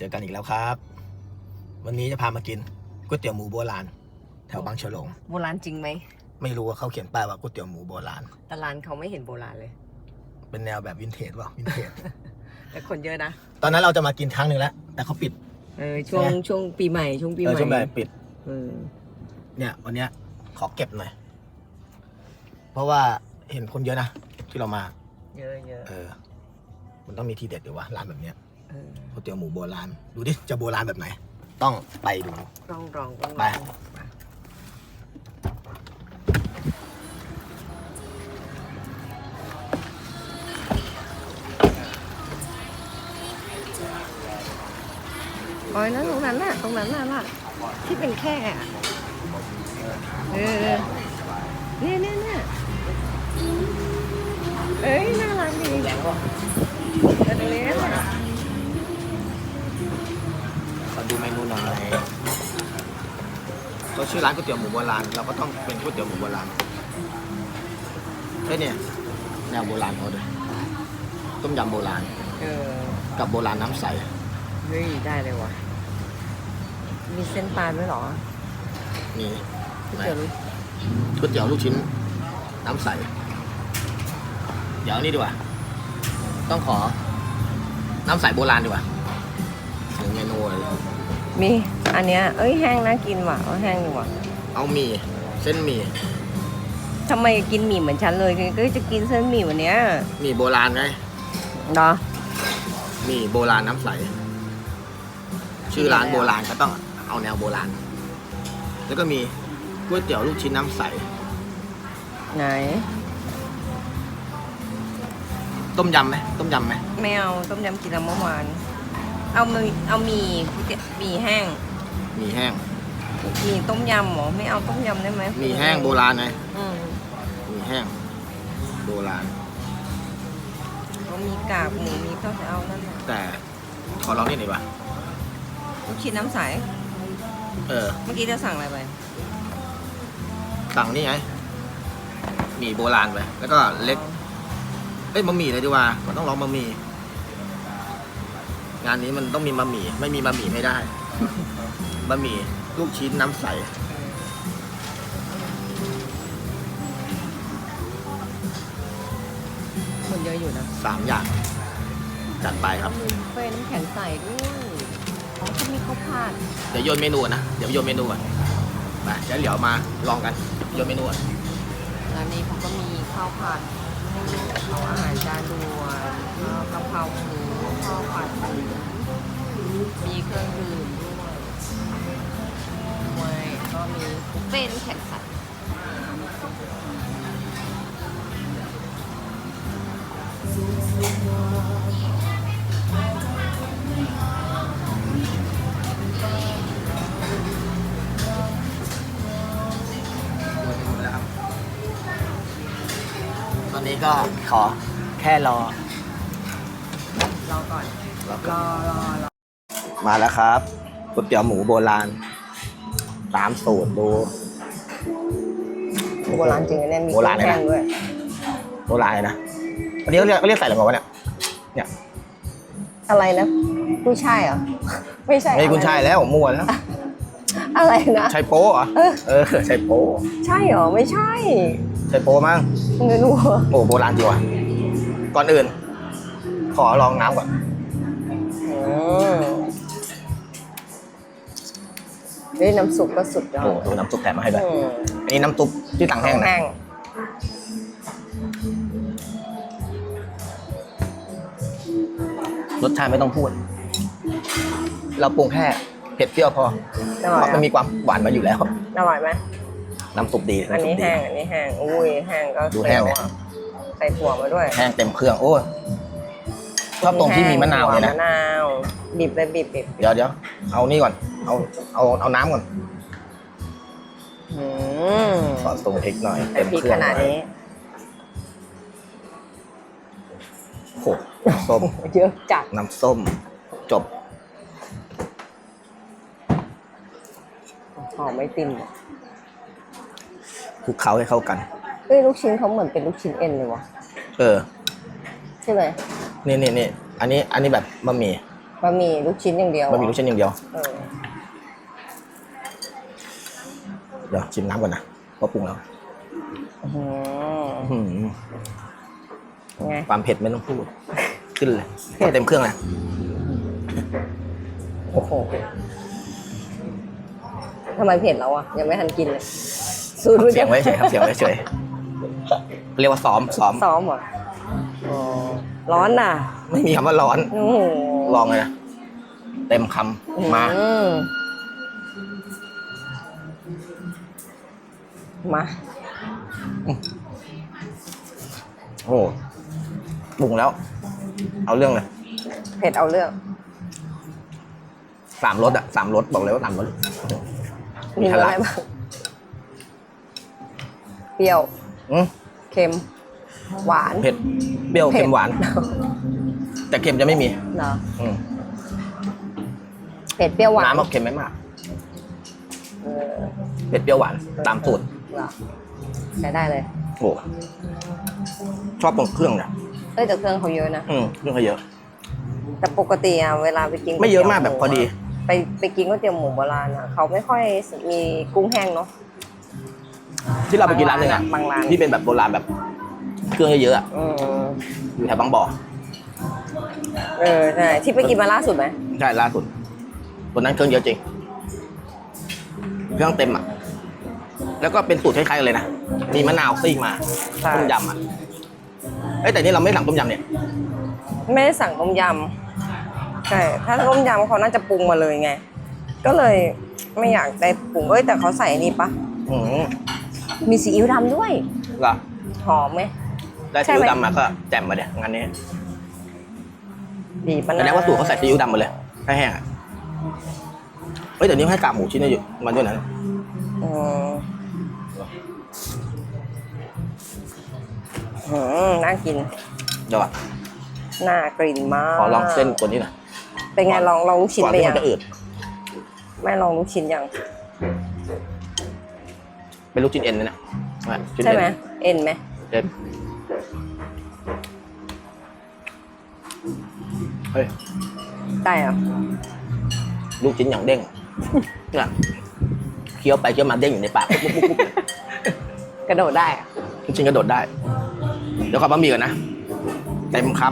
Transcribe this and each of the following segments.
เจอกันอีกแล้วครับ วันนี้จะพามากินก๋วยเตี๋ยวหมูโบราณ แถวบางฉลง โบราณจริงไหม ไม่รู้ว่าเขาเขียนป้ายว่าก๋วยเตี๋ยวหมูโบราณ แต่ร้านเขาไม่เห็นโบราณเลย เป็นแนวแบบวินเทจว่ะวินเทจ แต่คนเยอะนะ ตอนนั้นเราจะมากินครั้งหนึ่งแล้ว แต่เขาปิด เออช่วงใช่ไหม ช่วงปีใหม่ช่วงปีเอใหอม่ช่วงแบบปิด เออเนี่ยวันเนี้ยขอเก็บหน่อย เพราะว่าเห็นคนเยอะนะที่เรามา เยอะเยอะเออ มันต้องมีทีเด็ดหรือวะร้านแบบเนี้ยเออ ก๋วยเตี๋ยวหมูโบราณ ดูดิ จะโบราณแบบไหน ต้องไปดูต้องลองต้องลไปองโอ้ยนั่นตรงนั้นน่ะตรงนั้นน่ะล่ะที่เป็นแค่อะเออเนี่ยเนี่ยเนี่ยเอ้ยน่ารักดี ชื่อร้านก๋วยเตี๋ยวหมูโบราณเราก็ต้องเป็นก๋วยเตี๋ยวหมูโบราณเฮ้ยเนี่ยแนวโบราณเขาด้วยต้มยำโบราณเออกับโบราณน้ำใสเฮ้ยได้เลยว่ะ มีเส้นปลาด้วยเหรอมีก๋วยเตี๋ยวลูกก๋วยเตี๋ยวลูกชิ้น น้ำใส เดี๋ยวนี่ดีกว่า ต้องขอ น้ำใสโบราณดีกว่าหนึ่งเมนูเลย มีอันเนี้ยเอ้ยแห้งน่ากินว่ะเอาแห้งดีว่ะเอาหมี่เส้นหมี่ทำไมกินหมี่เหมือนฉันเลยก็จะกินเส้นหมี่วันเนี้ยหมี่โบราณไงเนาะหมี่โบราณน้ำใส ชื่อร้านโบราณก็ต้องเอาแนวโบราณ แล้วก็มีก๋วยเตี๋ยวลูกชิ้นน้ำใส ไหน ต้มยำไหมต้มยำไหมไม่เอาต้มยำกินแล้วเมื่อวาน เอามีเอาหมี่ก๋วยเตี๋ยวหมี่แห้ง หมี่แห้งหมี่ต้มยำเหรอไม่เอาต้มยำได้ไหมหมี่แห้งโบราณไงอืมหมี่แห้ง โบราณ เขามีกากหมูมีข้าวเอานั่นน่ะแต่ขอลองนี่หน่อยว่ะลูกชิ้นน้ำใส เออ เมื่อกี้จะสั่งอะไรไปสั่งนี่ไงหมี่โบราณไปแล้วก็เล็กเอ้ยบะหมี่เลยดีกว่ามันต้องลองบะหมี่ งานนี้มันต้องมีบะหมี่ไม่มีบะหมี่ไม่ได้บะหมี่ลูกชิ้นน้ำใสคนเยอะอยู่นะสามอย่างจัดไปครับมีบุฟเฟ่ต์น้ำแข็งใสด้วยอ๋อเขามีข้าวผัดเดี๋ยวโยนเมนูก่อนนะ เดี๋ยวโยนเมนูก่อนไปเดี๋ยวเหลียวมาลองกันโยนเมนูก่อนร้านนี้เขาก็มีข้าวผัดข้าวอาหารจานด่วนข้าวกะเพราหมู ข้าวผัดมีเครื่องดื่มด้วยก็มีบุฟเฟ่ต์น้ำแข็งใสตอนนี้ก็ขอแค่รอ รอก่อนรอรอรอรอมาแล้วครับก๋วยเตี๋ยวหมูโบราณตามสูตรดู โบราณจริงนะเนี่ยมีโบราณเลยนะแห้งด้วยโบราณเลยนะอันนี้เขาเรียกเขาเรียกใส่อะไรมาวะเนี่ยเนี่ย อะไรนะกุ้ยช่ายเหรอ ไม่ใช่ไม่ใช่กุนช่ายแล้วมั่วแล้ว อะไรนะ ใช่โป๊เหรอ เออ เออใช่โป๊ใช่เหรอ ไม่ใช่ ใช่โป๊มั้ง ไม่รู้ โอ้โบราณจริงว่ะก่อนอื่นข อลองน้ำก่อนอืมเฮ้ยน้ำซุปก็สุดยอโอ้ดดูน้ำซุปแถมมาให้ด้วยอืมอันนี้น้ำซุปที่สั่งแห้งนะแห้งรสชาติไม่ต้องพูด เราปรุงแค่เผ็ดเปรี้ยวพออเพร่อยราะมันมีความหวานมาอยู่แล้วอร่อยไหมน้ำซุปดีอันน้ำซุนี้ปดีแห้ง อันนี้แห้ง อุ้ยแห้งก็ดูแห้งเปเลรี้ยยวอะใส่ถั่วมาด้วย แห้งเต็มเครื่อง โอ้ย ชอบตรงที่มีมะนาวเลยนะมะนาวบีบเลยบีบบีบเดี๋ยวเดี๋ยวเอานี่ก่อน เอาเอาเอาน้ำก่อนอืมขอตรงพริกหน่อยใส่เต็มพริกเครื่อขงนาดหน่อยนี้โอ้โหน้ำส้มเยอะจัดน้ำส้ม จบหอมไม่ติ่มคลุกเคล้าให้เข้ากันเอ้ยลูกชิ้นเขาเหมือนเป็นลูกชิ้นเอ็นเลยวะเออใช่ไหม นี่นี่นี่อันนี้อันนี้แบบบะหมี่บะหมี่ลูกชิ้นอย่างเดียวบะหมี่ลูกชิ้นอย่างเดียว เออเดี๋ยวชิมน้ำก่อนนะเพราะปรุงแล้วอื้อหือ อื้อหือไง ความเผ็ดไม่ต้องพูด ขึ้นเลยเผ็ดเต็มเครื่องเลยโอ้โหทำไมเผ็ดแล้วอะ ยังไม่ทันกินเลยสูตรเสียงไว้เฉยครับเสียงไว้เฉยเรียกว่าซ้อมซ้อม ซ้อมเหรออ๋อ ร้อนน่ะ ไม่มีคำว่าร้อน โอ้โหลองเลยนะเต็มคำมา อืมมา โอ้โหปรุงแล้ว เอาเรื่องเลยเผ็ดเอาเรื่อง สามรสอะสามรสบอกเลยว่าสามรสมีมีทะอะลัไรกบ้าง เปรี้ยว อืมเค็ม หวาน เผ็ดเปรี้ยวเผ็ดเค็มหวาน แต่เค็มจะไม่มีเหรออืมเผ็ดเปรี้ยวหวานน้ำเอาเค็มไม่มากเออเผ็ดเปรี้ยวหวานตามสูตรเหรอใช้ได้เลยโอ้ชอบตรงเครื่องเนี่ยเอ้ยแต่เครื่องเขาเยอะนะอืมเครื่องเขาเยอะ แต่ปกติอะเวลาไปกินไม่เยอะมากแบบพอดี ไปไปกินก๋วยเตี๋ยวหมูโบราณอะเขาไม่ค่อยมีกุ้งแห้งเนาะที่เราไปกินร้านหนึงอะบางร้านที่เป็นแบบโบราณแบบ เครื่องเยอะๆอะอืมอยู่แถวบางบ่อเออใช่ที่ไปกินมาล่าสุดไหมใช่ล่าสุดตัวนั้นเครื่องเยอะจริง เครื่องเต็มอะ แล้วก็เป็นสูตรคล้ายๆกันเลยนะ มีมะนาวซีกมาใช่ต้มยำอะเอ้ยแต่นี่เราไม่สั่งต้มยำเนี่ย ไม่ได้สั่งต้มยำใช่ถ้าต้มยำเขาน่าจะปรุงมาเลยไง ก็เลยไม่อยากได้ปรุงเอ้ยแต่เขาใส่นี่ปะอืมมีซีอิ๊วดำด้วย เหรอหอมไหม ได้ใช่ซีไหมอิ๊วดำมาก็แจ่มมาเดี๋ยวงานนี้บีบมะแสนาวดงว่าสูตรเขาใส่ซีอิ๊วดำมาเลยแค่แห้งอะเฮ้ยเดี๋ยวนี้ให้กากหมูชิ้นเดียวมาด้วยนะอืมอืมน่ากิน เดี๋ยวอะน่ากลิ่นมากขอลองเส้นตัวนี้หน่อยเป็นไงลองลองลูกชิ้นก่อนไปที่ยัมันงจะอืดไม่ลองลูกชิ้นยังเป็นลูกชิ้นเอ็นนะเนี่ยชิ้นใช่เอ็นไหมเอ็นไหมเอ็น เฮ้ย ได้เหรอลูกชิ้นอย่างเด้งเนี่ยเคี้ยวไปเคี้ยวมาเด้งอยู่ในปากปุ๊บปุ๊บปุ๊บกระโดดได้อะลูกชิ้นกระโดดได้ เดี๋ยวขอบะหมี่ก่อนนะ เต็มค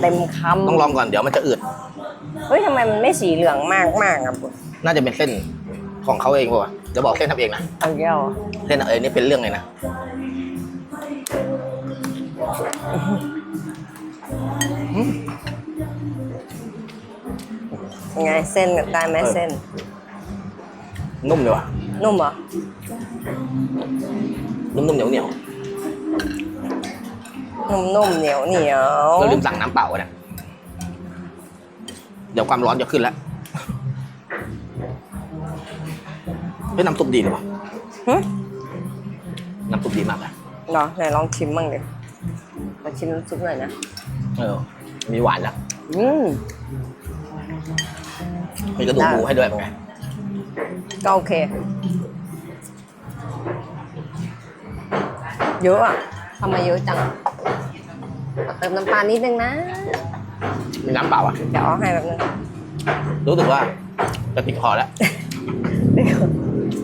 เต็มคำต้องลองก่อนเดี๋ยวมันจะอืดำเฮ้ยทำไมมันไม่สีเหลืองมากมากๆอะน่าจะเป็นเส้นของเขาเองป่ะเดี๋ยวบอกเส้นทำเองนะเอาแก้วเส้นเองนี่เป็นเรื่องเลยนะ ยังไงเส้นได้ไหมเออเส้น นุ่มเลยว่ะ นุ่มเหรอ นุ่มๆเหนียวเหนียวนุ่มๆเหนียวเหนียวๆเราลืมสั่งน้ำเปล่าอะเนี่ยเดี๋ยวความร้อนจะขึ้นแล้วเฮ้ยน้ำซุปดีเลยว่ะหึน้ำซุปดีมากเลยเนาะไหนลองชิมบ้างดิมาชิมน้ำซุปหน่อยนะ เออ มีหวานแล้วอืม มีกระดูกได้หมูให้ด้วยเป็นไงก็โอเค เยอะอะทำไมเยอะจังเอาเติมน้ำปลานิดนึงนะ มีน้ำเปล่าอะ เดี๋ยวเอาให้แบบนึงรู้สึกว่าจะติดคอแล้วเดี๋ยว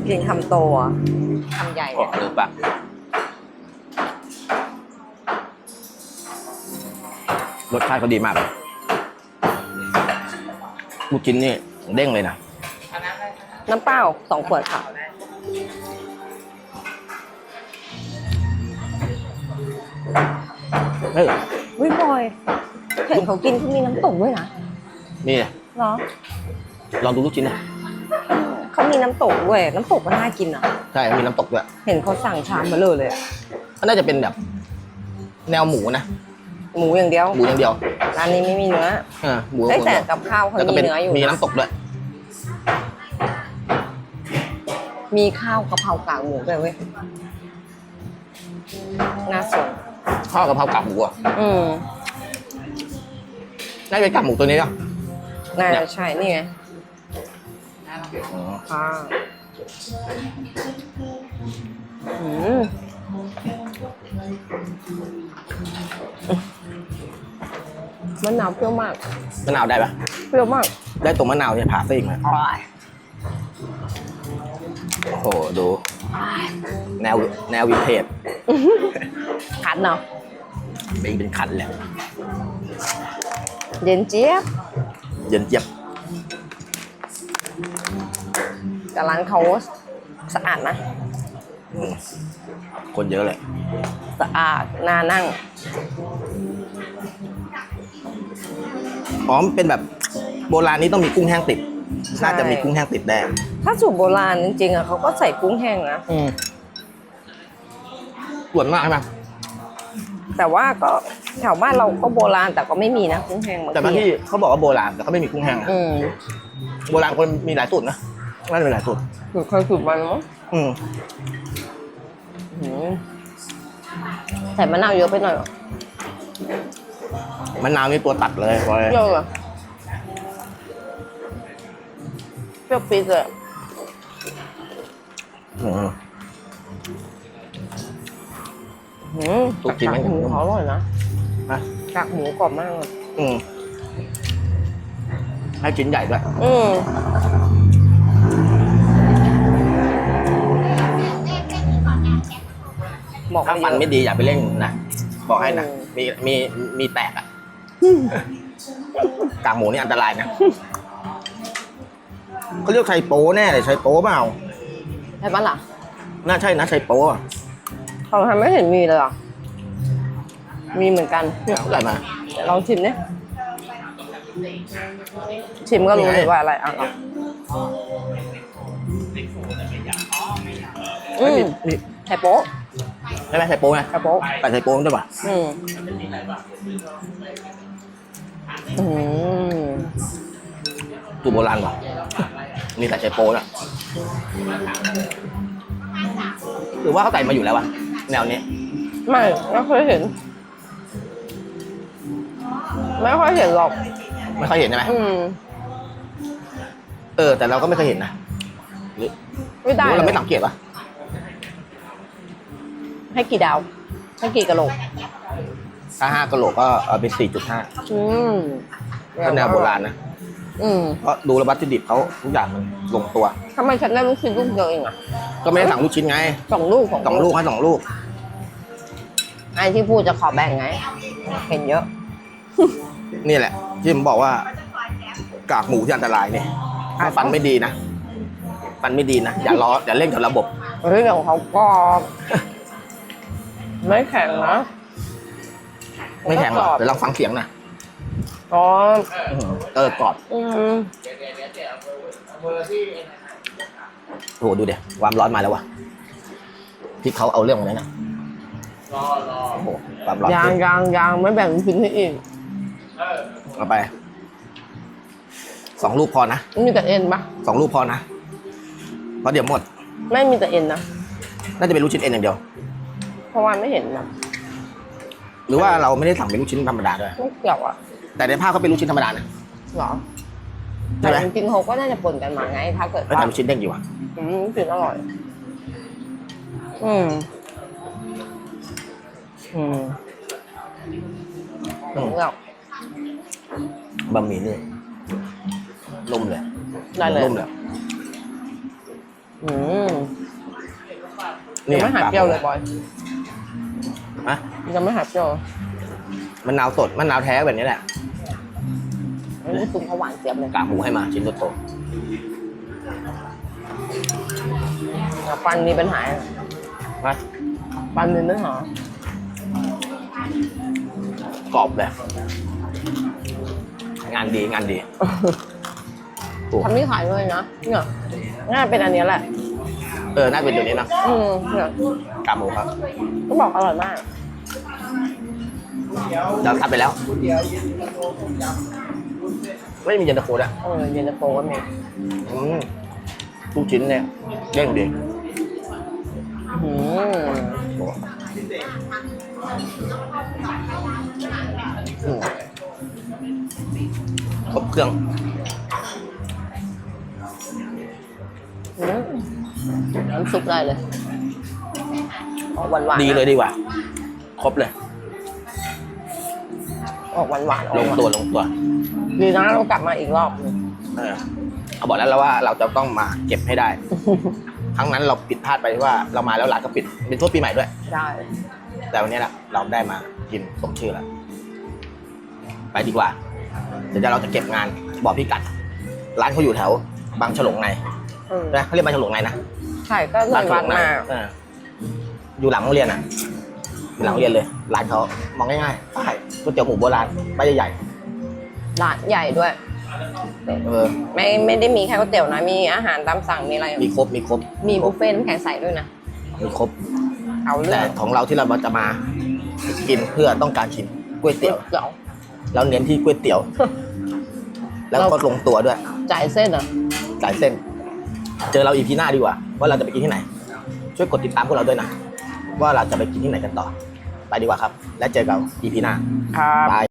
กินคำโตอะคำใหญ่โอ้เนี่ยหรือปะรสชาติเขาดีมากเลย ลูกชิ้นนี่เด้งเลยนะน้ำเปล่าสองขวดค่ะเฮ้ยวิบอยเห็นเขากินเขามีน้ำตกด้วยนะนี่เหรอลองดูลูกชิ้นนะเขามีน้ำตกด้วยน้ำตกก็น่ากินอะใช่มีน้ำตกด้วยเห็นเขาสั่งชามมาเลยเลยอะก็น่าจะเป็นแบบ แนวหมูนะหมูอย่างเดียวหมูอย่างเดียว ร้านนี้ไม่มีเนื้อเออหมูเอ้ยหมูแต่เดียวกับข้าวเขาแล้วก็มีเป็นเนื้ออยู่มีนะน้ำตกด้วยมีข้าวกะเพรากากหมูด้วยเว้ยน่าสนข้าวกะเพรากากหมูอะอืมน่าจะเป็นกากหมูตัวนี้อะน่าเนี่จะย ใช่นี่ไงอ๋อค่ะอืม มะนาวเปรี้ยวมาก มะนาวได้ปะเปรี้ยวมาก ได้ตรงมะนาวเนี่ยผ่าซีกเลยอร่อยโอ้โห ดู แนวแนววินเทจคันเนาะเป็นเป็นคันแล้วเย็นเจี๊ยบ เย็นเจี๊ยบแต่ร้านเขาสะอาดนะอืมคนเยอะเลย สะอาดน่านั่ง อ๋อมันเป็นแบบโบราณนี้ต้องมีกุ้งแห้งติด ใช่ น่าจะมีกุ้งแห้งติดแดงถ้าสูตรโบราณจริงๆอะเขาก็ใส่กุ้งแห้งนะ อืมส่วนมากใช่ไหมแต่ว่าก็แถวบ้านเราก็โบราณแต่ก็ไม่มีนะกุ้งแห้งบางแต่บางทีที่เขาบอกว่าโบราณแต่เขาไม่มีกุ้งแห้งนะอืมโบราณคนมีหลายสูตรนะน่าจะมีหลายสูตรสูตรเคยสูตรมันมั้งอืมอืมใส่มะนาวเยอะไปหน่อยเหรอ มะนาวนี่ตัวตัดเลยพอเลยเปรี้ยวเหรอเปรี้ยวปี๊ดเลยอืมอืมลูกชิ้นกากหมูเขาอร่อยนะนะกากหมูกรอบมากเลยอืมให้ชิ้นใหญ่ด้วยอืมบอกถ้าฟันไม่ดีอย่าไปเล่นนะบอกให้นะ อืม มีมีมีแตกอะกากหมูนี่อันตรายนะเขาเรียกไชโป้แน่เลยไชโป้เปล่าใช่ปะล่ะน่าใช่นะไชโป้อะเขาทำไม่เห็นมีเลยเหรอมีเหมือนกันเนี่ยเอาอะไรมาเดี๋ยวลองชิมดิชิมก็รู้เลยว่าอะไรอะลองอืมมีไข่โป๊ะ ใช่ไหมไชโป้ไงไข่โป๊ะแต่ไชโป้มันด้วยป่ะอืมอืมสูตรโบราณว่ะมีแต่ไชโป้น่ะหรือว่าเขาใส่มาอยู่แล้ววะแนวนี้ไม่ไม่เคยเห็น ไม่ค่อยเห็นหรอก ไม่ค่อยเห็นใช่ไหมอืมเออ แต่เราก็ไม่เคยเห็นนะหรือไม่หได้รือว่าเราไม่สังเกตวะ ให้กี่ดาว ให้กี่กะโหลก ถ้าห้ากะโหลกก็เอาเป็นสี่จุดห้าอืมก็แนวโบราณนะอืมเพราะดูแล้ววัตถุดิบเขาทุกอย่างมันลงตัว ทำไมฉันได้ลูกชิ้นลูกเดียวเองอะก็ไม่ได้สั่งลูกชิ้นไงสองลูกสองลูกให้สองลูกไอ้ที่พูดจะขอแบ่งไง เห็นเยอะ นี่แหละ ที่ผมบอกว่า กากหมูที่อันตรายเนี่ยถ้าฟันไม่ดีนะ ฟันไม่ดีนะ อย่าล้ออย่าเล่นกับระบบเฮ้ยเดี๋ยวเขากรอบ ไม่แข็งนะ ไม่แข็งหรอกกรอบเดี๋ยวลองฟังเสียงนะอ๋อเออกรอบอืมโอ้โหดูเดี๋ยวความร้อนมาแล้ววะที่เขาเอาเรื่องของนั้นนะโอ้โหความร้อนยางยางยางไม่แบ่งลูกชิ้นให้อีกเอาไปสองลูกพอนะมีแต่เอ็นปะสองลูกพอนะเพราะเดี๋ยวหมด ไม่มีแต่เอ็นนะ น่าจะเป็นลูกชิ้นเอ็นอย่างเดียว เพราะว่าไม่เห็นนะหรือว่าเราไม่ได้สั่งเป็นลูกชิ้นธรรมดาด้วย ไม่เกี่ยวอะแต่ในภาพเขาเป็นลูกชิ้นธรรมดานะ หรอใช่แต่ไหม จริงๆเขาก็น่าจะปนกันมาไง ถ้าเกิดแล้วว่าแต่ลูกชิ้นเด้งอยู่อะอืมลูกชิ้นอร่อย อืม อืมอืมเลือกบะหมี่นี่นุ่มเลยได้เลยนุ่มเลยอืมยังไม่หายเปรี้ยวเลยบอย อะยังไม่หายเปรี้ยวมะนาวสดมะนาวแท้แบบนี้แหละอันนี้ซุปเขาหวานเจี๊ยบเลยกากหมูให้มาชิ้นโตแต่ฟันมีปัญหาๆนะฟันมีปัญหากรอบเลยงานดีงานดีโอ้ทำนี่ขายด้วยนะเนี่ยน่าเป็นอันเนี้ยแหละ เออ น่าเป็นตัวนี้นะอืมเนี่ยกากหมูครับก็บอกอร่อยมาก เราทำไปแล้ว ไม่มีเย็นตาโฟด้วยเออเย็นตาโฟก็มีอืมลูกชิ้นเนี่ยเด้งดีอืมโอ้อืมครบเครื่องอืม น้ำซุปได้เลยออกหวานๆดีเลยดีกว่า ครบเลย ออกหวานหวานๆออกลงหวานตัวลงตัวดีนะเรากลับมาอีกรอบหนึงเออเอาบอกแล้วแล้วว่าเราจะต้องมาเก็บให้ได้ ครั้งนั้นเราผิดพลาดไปที่ว่า เรามาแล้วร้านก็ปิดเป็นทั่วปีใหม่ด้วยได้แต่วันนี้แหละเราได้มากินสมชื่อแล้วไปดีกว่า เดี๋ยวเราจะเก็บงานบอกพี่กัด ร้านเขาอยู่แถว บางฉลงใน อืมนะเขาเรียกบางฉลงในนะใช่ก็เลยวัดมาเอออยู่หลังโรงเรียนอะอยู่หลังโรงเรียนเลยร้านเขามองง่ายๆป้ายก๋วยเตี๋ยวหมูโบราณป้ายใหญ่ร้านใหญ่ด้วย ๆเออไม่ไม่ได้มีแค่ก๋วยเตี๋ยวนะมีอาหารตามสั่งมีอะไร มีครบมีครบมีบุฟเฟ่ต์น้ำแข็งใสด้วยนะมีครบ เอาเรื่แต่องของเราที่เราจะมากินเพื่อต้องการชิมก๋วยเตี๋ยวเดี๋ยว เราเน้นที่ก๋วยเตี๋ยว แล้วก็ลงตัวด้วยจ่ายเส้นเหรอะสายเส้น เจอเราอีพีหน้าดีกว่า ว่าเราจะไปกินที่ไหน ช่วยกดติดตามพวกเราด้วยนะ ว่าเราจะไปกินที่ไหนกันต่อ ไปดีกว่าครับ แล้วเจอกันอีพีหน้าครับ บาย